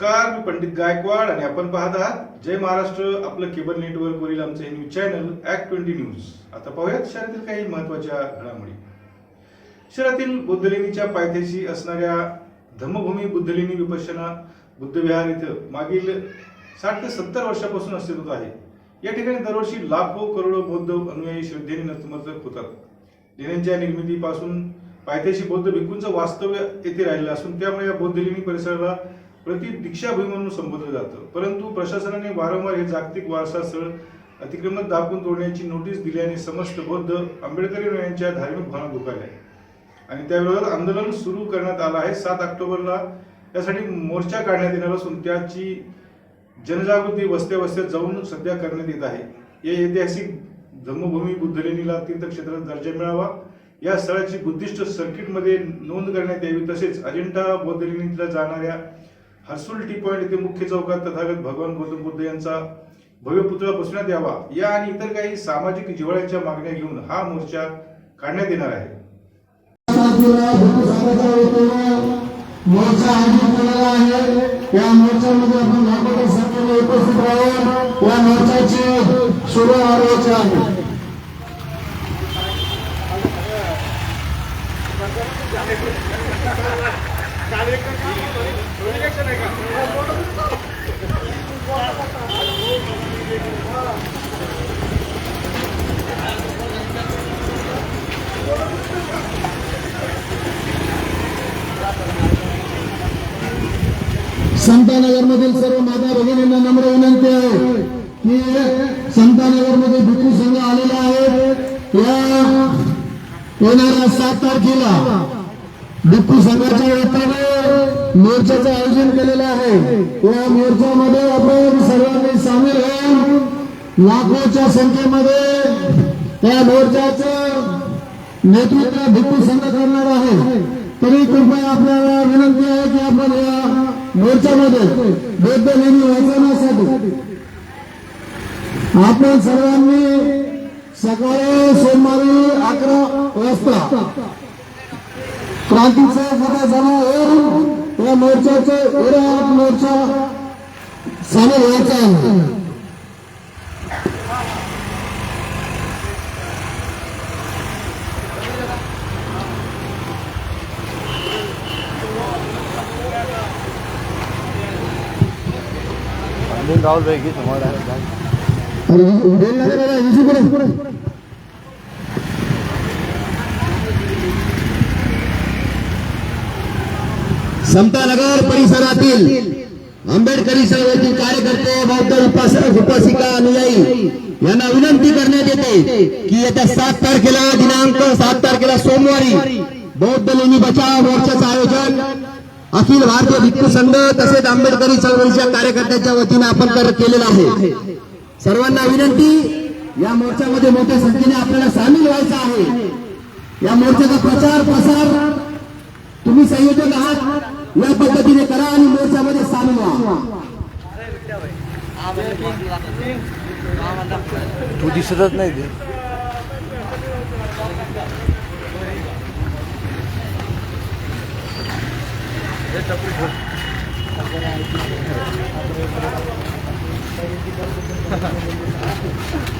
नमस्कार मी पंडित गायकवाड आणि आपण पाहत आहात जय महाराष्ट्र आपलं केबल नेटवर्कवरील आमचं हे news channel act twenty news आता पाहूयात शहरातील काही महत्त्वाच्या घडामोडी. शहरातील बुद्धलेणीच्या पायथ्याशी असणाऱ्या धम्मभूमी बुद्धलेणी विपश्यना बुद्धविहार इथं मागील साठ ते सत्तर वर्षापासून अस्तित्वात आहे. या ठिकाणी दरवर्षी लाखो करोडो बौद्ध अनुयायी श्रद्धेने नतमस्तक होतात. लेण्यांच्या निर्मितीपासून पायथ्याशी बौद्ध भिक्खूंचं वास्तव्य येथे राहिलं असून त्यामुळे या बौद्धलेणी परिसराला प्रति दीक्षाभूमी म्हणून संबोधलं जातं. परंतु प्रशासनाने वारंवार हे जागतिक वारसा स्थळ अतिक्रमण दाखवून तोडण्याची नोटीस दिल्याने समस्त बौद्ध आंबेडकरी यांच्या धार्मिक भावना दुखावल्या आणि त्याविरोधात आंदोलन सुरू करण्यात आलं आहे. सात ऑक्टोबरला यासाठी मोर्चा काढण्यात येणार असून त्याची जनजागृती वस्त्या वस्त्या जाऊन सध्या करण्यात येत आहे. या ऐतिहासिक धम्मभूमी बुद्धलेणीला तीर्थक्षेत्रात दर्जा मिळावा. या स्थळाची बुद्धिस्ट सर्किटमध्ये नोंद करण्यात यावी. तसेच अजिंठा बौद्धलेणीला जाणाऱ्या हर्सुल टी पॉइंट येथे मुख्य चौकात तथागत भगवान गौतम बुद्ध यांचा भव्य पुतळा बसवण्यात यावा. या आणि इतर काही सामाजिक जिव्हाळ्याच्या मागण्या घेऊन हा मोर्चा काढण्यात येणार आहे. मोर्चा आयोजित केलेला आहे. या मोर्चामध्ये आपण लाखोच्या संख्येने उपस्थित राहून या मोर्चाची सुरुवात करायची आहे. संतानगरमधील सर्व माता भगिनींना नम्र विनंती आहे की संतानगरमध्ये भिक्खू संघ आलेला आहे. या येणाऱ्या सात तारखेला भिक्खू संघाच्या वतीने मोर्चाचं आयोजन केलेलं आहे. या मोर्चामध्ये आपण सर्वांनी सामील होऊन लाखोच्या संख्येमध्ये त्या मोर्चाचं नेतृत्व भिक्खू संघ करणार आहे. तरी कृपया आपल्याला विनंती आहे की आपण या मोर्चामध्ये बौद्ध लेणी वाचवण्यासाठी. आपण सर्वांनी सकाळी सोमवारी अकरा वाजता क्रांतीचा मोठा जमा या मोर्चाचे विराट मोर्चा सामील व्हायचा आहे पंडित राहुल भाई की समोर आहे समतानगर परिसरातील आंबेडकरी चळवळीतील कार्यकर्ते बौद्ध उपासक उपासिका अनुयायी यांना विनंती करण्यात येते की येत्या सात तारखेला दिनांक सात तारखेला सोमवारी बौद्ध लेणी बचाव मोर्चाचं आयोजन अखिल भारतीय भिक्खू संघ तसेच आंबेडकरी चळवळीच्या कार्यकर्त्यांच्या वतीने आपण करत केलेलं आहे. सर्वांना विनंती या मोर्चामध्ये मोठ्या संख्येने आपल्याला सामील व्हायचं आहे. या मोर्चाचा प्रचार प्रसार तुम्ही संयोजक आहात. या पद्धतीने करा आणि मोर्चामध्ये सामील व्हा. तू दिसतच नाही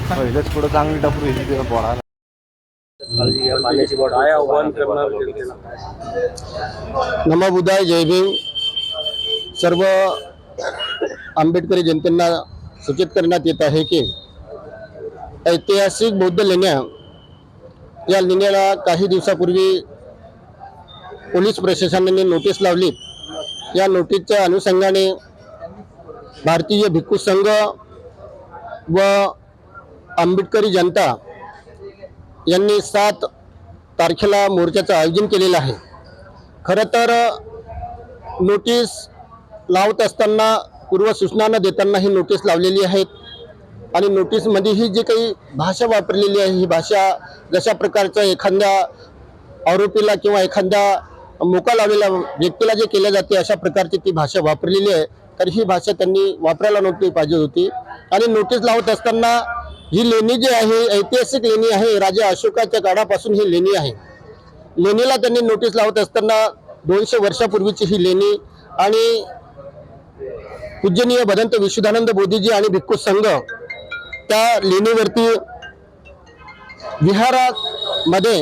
पहिलेच पुढे चांगली टपरी येते तिला पोळाला काय नमो जय भीम. सर्व आंबेडकरी जनतेना सूचित करण्यात येत आहे की ऐतिहासिक बौद्ध लेण्या या लेण्याला काही दिवसापूर्वी पोलीस प्रशासनाने नोटीस लावली या नोटीसच्या अनुषंगाने भारतीय भिक्खू संघ व आंबेडकरी जनता यांनी सात तारखेला मोर्चाचं आयोजन केलेलं आहे. खरं तर नोटीस लावत असताना पूर्वसूचना न देताना ही नोटीस लावलेली आहेत आणि नोटीसमध्ये ही जी काही भाषा वापरलेली आहे ही भाषा जशा प्रकारचं एखाद्या आरोपीला किंवा एखाद्या मोका लावलेल्या व्यक्तीला जे केल्या जाते अशा प्रकारची ती भाषा वापरलेली आहे. तर ही भाषा त्यांनी वापरायला नव्हती पाहिजे होती. आणि नोटीस लावत असताना ही लेणी जी आहे ऐतिहासिक लेणी आहे राजा अशोकाच्या काळापासून ही लेणी आहे. लेणीला त्यांनी नोटीस लावत असताना दोनशे वर्षापूर्वीची ही लेणी आणि पूजनीय भदंत विशुद्धानंद बोधीजी आणि भिक्खू संघ त्या लेणीवरती विहारामध्ये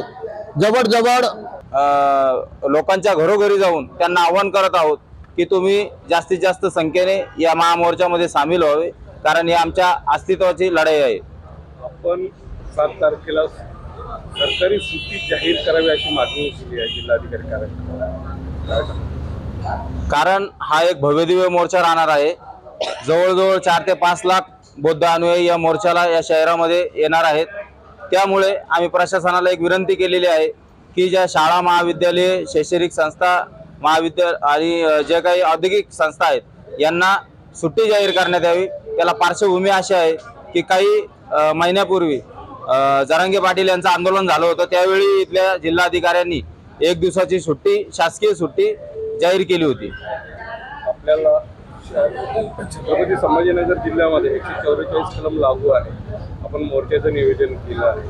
जवळजवळ लोकांच्या घरोघरी जाऊन त्यांना आवाहन करत आहोत की तुम्ही जास्तीत जास्त संख्येने या महामोर्चामध्ये सामील व्हावे कारण ही आमच्या अस्तित्वाची लढाई आहे. आपण सात तारखेला सरकारी सुट्टी जाहीर करावी अशी मागणी केली आहे जिल्हाधिकारी कार्यालयात कारण हा एक भव्यदिव्य मोर्चा राहणार आहे. जवळजवळ चार ते पाच लाख बौद्ध अनुयायी या मोर्चाला या शहरामध्ये येणार आहेत. त्यामुळे आम्ही प्रशासनाला एक विनंती केलेली आहे की ज्या शाळा महाविद्यालय शैक्षणिक संस्था महाविद्यालय आणि ज्या जे काही औद्योगिक संस्था आहेत यांना सुट्टी जाहीर करण्यात यावी. त्याला पार्श्वभूमी अशी आहे की काही महिन्यापूर्वी अ, जरांगे पाटील यांचं आंदोलन झालं होतं. त्यावेळी इथल्या जिल्हाधिकाऱ्यांनी एक दिवसाची सुट्टी शासकीय सुट्टी जाहीर केली होती. आपल्याला छत्रपती संभाजीनगर जिल्ह्यामध्ये एकशे चौवेचाळीस कलम लागू आहे. आपण मोर्चाचं नियोजन केलं आहे.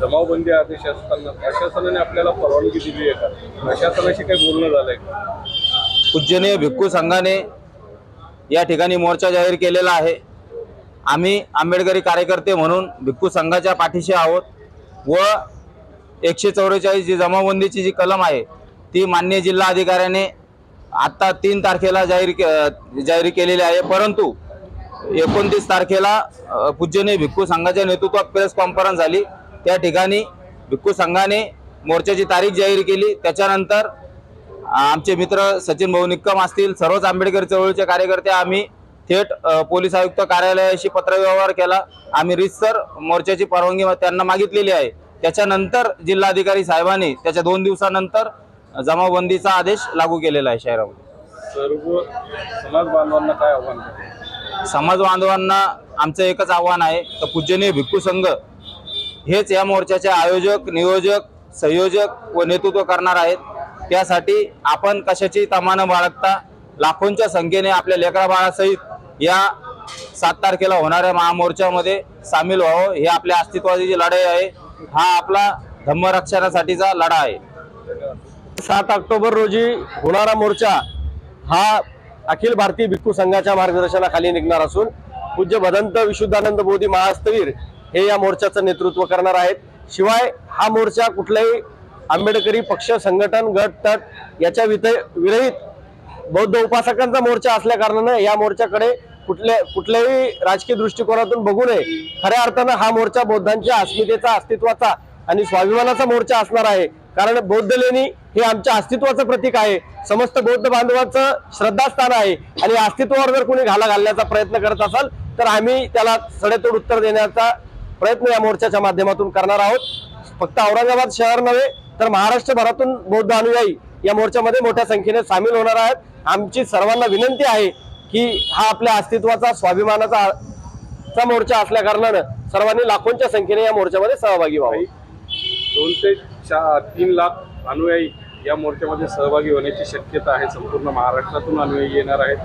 जमावबंदी आदेश असताना प्रशासनाने आपल्याला परवानगी दिली आहे का? प्रशासनाशी काही बोलणं झालंय का? पूजनीय भिक्खू संघाने या ठिकाणी मोर्चा जाहीर केलेला आहे. आम्ही आंबेडकरी कार्यकर्ते म्हणून भिक्खू संघाच्या पाठीशी आहोत व एकशे चौवेचाळीस जी जमावबंदीची जी कलम आहे ती मान्य जिल्हा अधिकाऱ्याने आत्ता तीन तारखेला जाहीर के- जाहीर केलेली आहे. परंतु एकोणतीस तारखेला अ, पूजनीय भिक्खू संघाच्या नेतृत्वात प्रेस कॉन्फरन्स झाली. त्या ठिकाणी भिक्खू संघाने मोर्चाची तारीख जाहीर केली. त्याच्यानंतर आमचे मित्र सचिन भाऊ निक्कम असतील सर्वच आंबेडकर चळवळीचे कार्यकर्ते आम्ही थेट पोलीस आयुक्त कार्यालयाशी पत्रव्यवहार केला. आम्ही रितसर मोर्चाची परवानगी त्यांना मागितलेली आहे. त्याच्यानंतर जिल्हाधिकारी साहेबांनी त्याच्या दोन दिवसानंतर जमावबंदीचा आदेश लागू केलेला आहे शहरामध्ये. सर्व समाज बांधवांना काय आव्हान? समाज बांधवांना आमचं एकच आव्हान आहे तर पूजनीय भिक्खू संघ हेच या मोर्चाचे आयोजक नियोजक संयोजक व नेतृत्व करणार आहेत. त्यासाठी आपण कशाची तमा न बाळगता? लाखोंच्या संख्येने आपल्या लेकरा बाळासहित या सात तारखेला होणाऱ्या महामोर्चामध्ये सामील व्हावं हे आपल्या अस्तित्वाची जी लढाई आहे. हा आपला धम्मरक्षणासाठीचा लढा आहे. सात ऑक्टोबर रोजी होणारा मोर्चा हा अखिल भारतीय भिक्खू संघाच्या मार्गदर्शनाखाली निघणार असून पूज्य भदंत विशुद्धानंद बोधी महास्तवीर हे या मोर्चाचं नेतृत्व करणार आहेत. शिवाय हा मोर्चा कुठल्याही आंबेडकरी पक्ष संघटन गट तट याच्या वित- विरहित बौद्ध उपासकांचा मोर्चा असल्या कारणानं या मोर्चाकडे कुठल्या कुठल्याही राजकीय दृष्टिकोनातून बघू नये. खऱ्या अर्थानं हा मोर्चा बौद्धांच्या अस्मितेचा अस्तित्वाचा आणि स्वाभिमानाचा मोर्चा असणार आहे. कारण बौद्ध लेणी हे आमच्या अस्तित्वाचं प्रतीक आहे. समस्त बौद्ध बांधवाचं श्रद्धास्थान आहे. आणि अस्तित्वावर जर कोणी घाला घालण्याचा प्रयत्न करत असाल तर आम्ही त्याला सडेतोड उत्तर देण्याचा प्रयत्न या मोर्चाच्या माध्यमातून करणार आहोत. फक्त औरंगाबाद शहर नव्हे तर महाराष्ट्रभरातून बौद्ध अनुयायी या मोर्चामध्ये मोठ्या संख्येने सामील होणार आहेत. आमची सर्वांना विनंती आहे की हा आपल्या अस्तित्वाचा स्वाभिमानाचा चा मोर्चा असल्या कारणानं सर्वांनी लाखोंच्या संख्येने या मोर्चामध्ये सहभागी व्हावी. दोन ते चार तीन लाख अनुयायी या मोर्चामध्ये सहभागी होण्याची शक्यता आहे. संपूर्ण महाराष्ट्रातून अनुयायी येणार आहेत.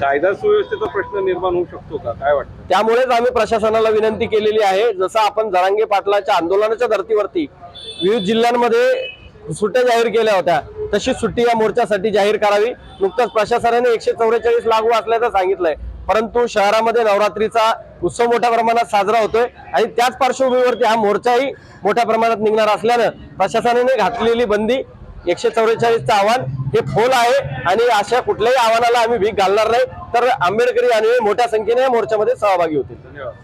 कायदा सुव्यवस्थेचा प्रश्न निर्माण होऊ शकतो का? काय वाटतं? त्यामुळेच आम्ही प्रशासनाला विनंती केलेली आहे. जसं आपण जरांगे पाटलाच्या आंदोलनाच्या धर्तीवरती विविध जिल्ह्यांमध्ये सुट्ट्या जाहीर केल्या होत्या तशी सुट्टी या मोर्चासाठी जाहीर करावी. नुकताच प्रशासनाने एकशे चौवेचाळीस लागू असल्याचं सांगितलंय. परंतु शहरामध्ये नवरात्रीचा उत्सव मोठ्या प्रमाणात साजरा होतोय आणि त्याच पार्श्वभूमीवरती हा मोर्चाही मोठ्या प्रमाणात निघणार असल्यानं प्रशासनाने घातलेली बंदी एकशे चौवेचाळीसचं आव्हान हे फोल आहे आणि अशा कुठल्याही आव्हानाला आम्ही भीक घालणार नाही. तर आंबेडकरी आणि मोठ्या संख्येने या मोर्चामध्ये सहभागी होतील. धन्यवाद.